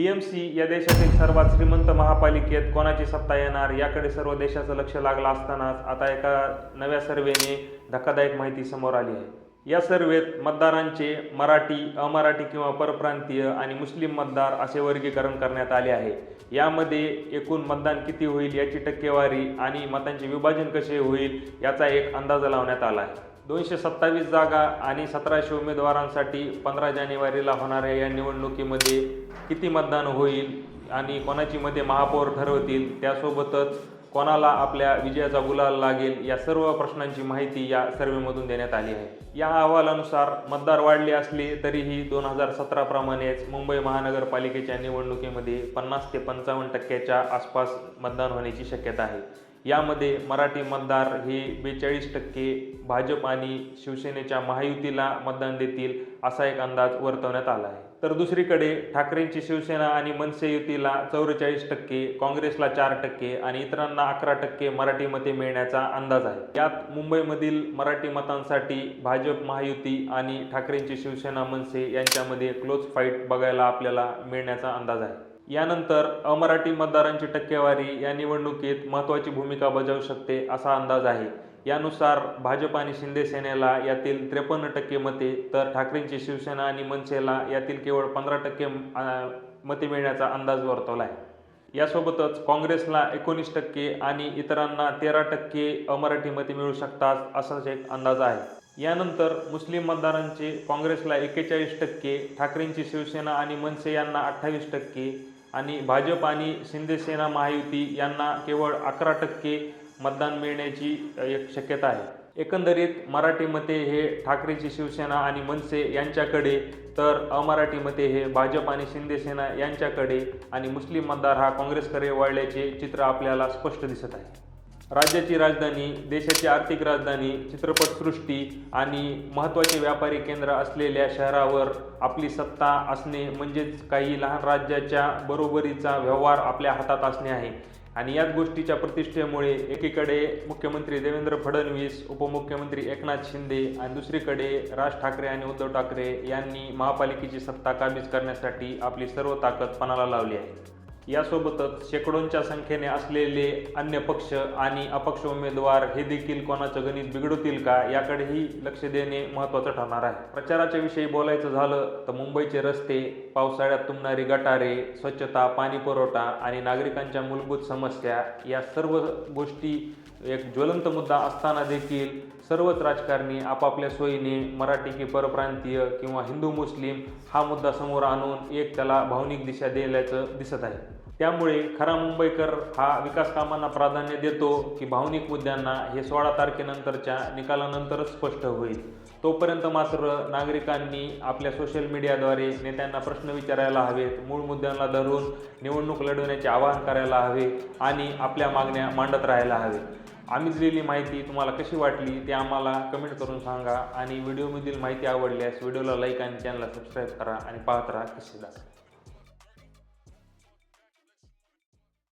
बी M C या देशातील सर्वात श्रीमंत महापालिकेत कोणाची सत्ता येणार? याकडे सर्व देशाचं लक्ष लागलं असतानाच आता एका नव्या सर्वेने धक्कादायक माहिती समोर आली आहे. या सर्वेत मतदारांचे मराठी अमराठी किंवा परप्रांतीय आणि मुस्लिम मतदार असे वर्गीकरण करण्यात आले आहे. यामध्ये एकूण मतदान किती होईल याची टक्केवारी आणि मतांचे विभाजन कसे होईल याचा एक अंदाज लावण्यात आला आहे. दोनशे सत्तावीस जागा आणि सतराशे उमेदवारांसाठी पंधरा जानेवारीला होणाऱ्या या निवडणुकीमध्ये किती मतदान होईल आणि कोणाची मते महापौर ठरवतील त्यासोबतच कोणाला आपल्या विजयाचा गुलाल लागेल या सर्व प्रश्नांची माहिती या सर्वेमधून देण्यात आली आहे. या अहवालानुसार मतदार वाढले असले तरीही दोन हजार सतराप्रमाणेच मुंबई महानगरपालिकेच्या निवडणुकीमध्ये पन्नास ते पंचावन्न टक्क्याच्या आसपास मतदान होण्याची शक्यता आहे. यामध्ये मराठी मतदार हे बेचाळीस टक्के भाजप आणि शिवसेनेच्या महायुतीला मतदान देतील असा एक अंदाज वर्तवण्यात आला आहे. तर दुसरीकडे ठाकरेंची शिवसेना आणि मनसे युतीला चौवेचाळीस टक्के काँग्रेसला चार टक्के आणि इतरांना अकरा टक्के मराठी मते मिळण्याचा अंदाज आहे. यात मुंबईमधील मराठी मतांसाठी भाजप महायुती आणि ठाकरेंची शिवसेना मनसे यांच्यामध्ये क्लोज फाईट बघायला आपल्याला मिळण्याचा अंदाज आहे. यानंतर अमराठी मतदारांची टक्केवारी या निवडणुकीत महत्त्वाची भूमिका बजावू शकते असा अंदाज आहे. यानुसार भाजप आणि शिंदे सेनेला यातील त्रेपन्न टक्के मते तर ठाकरेंची शिवसेना आणि मनसेला यातील केवळ पंधरा टक्के मते मिळण्याचा अंदाज वर्तवला आहे. यासोबतच काँग्रेसला एकोणीस टक्के आणि इतरांना तेरा टक्के अमराठी मते मिळू शकतात असाच एक अंदाज आहे. यानंतर मुस्लिम मतदारांचे काँग्रेसला एक्केचाळीस टक्के ठाकरेंची शिवसेना आणि मनसे यांना अठ्ठावीस टक्के आणि भाजप आणि शिंदेसेना महायुती यांना केवळ अकरा टक्के मतदान मिळण्याची एक शक्यता आहे. एकंदरीत मराठी मते हे ठाकरेची शिवसेना आणि मनसे यांच्याकडे तर अमराठी मते हे भाजप आणि शिंदेसेना यांच्याकडे आणि मुस्लिम मतदार हा काँग्रेसकडे वळल्याचे चित्र आपल्याला स्पष्ट दिसत आहे. राज्याची राजधानी देशाची आर्थिक राजधानी चित्रपटसृष्टी आणि महत्त्वाचे व्यापारी केंद्र असलेल्या शहरावर आपली सत्ता असणे म्हणजेच काही लहान राज्याच्या बरोबरीचा व्यवहार आपल्या हातात असणे आहे. आणि याच गोष्टीच्या प्रतिष्ठेमुळे एकीकडे मुख्यमंत्री देवेंद्र फडणवीस उपमुख्यमंत्री एकनाथ शिंदे आणि दुसरीकडे राज ठाकरे आणि उद्धव ठाकरे यांनी महापालिकेची सत्ता काबीज करण्यासाठी आपली सर्व ताकद पणाला लावली आहे. यासोबतच शेकडोंच्या संख्येने असलेले अन्य पक्ष आणि अपक्ष उमेदवार हे देखील कोणाचं गणित बिघडवतील का याकडेही लक्ष देणे महत्त्वाचं ठरणार आहे. प्रचाराच्या विषयी बोलायचं झालं तर मुंबईचे रस्ते पावसाळ्यात तुंबणारी गटारे स्वच्छता पाणी पुरवठा आणि नागरिकांच्या मूलभूत समस्या या सर्व गोष्टी एक ज्वलंत मुद्दा असताना देखील सर्वच राजकारणी आपापल्या सोयीने मराठी की परप्रांतीय किंवा हिंदू मुस्लिम हा मुद्दा समोर आणून एक त्याला भावनिक दिशा दिल्याचं दिसत आहे. त्यामुळे खरा मुंबईकर हा विकास कामांना प्राधान्य देतो की भावनिक मुद्द्यांना हे सोळा तारखेनंतरच्या निकालानंतरच स्पष्ट होईल. तोपर्यंत मात्र नागरिकांनी आपल्या सोशल मीडियाद्वारे नेत्यांना प्रश्न विचारायला हवेत मूळ मुद्द्यांना धरून निवडणूक लढवण्याचे आवाहन करायला हवे आणि आपल्या मागण्या मांडत राहायला हवे. आम्ही दिलेली माहिती तुम्हाला कशी वाटली ते आम्हाला कमेंट करून सांगा. आणि व्हिडिओमधील माहिती आवडल्यास व्हिडिओला लाईक आणि चॅनलला सबस्क्राईब करा आणि पाहत राहा किस्सेदार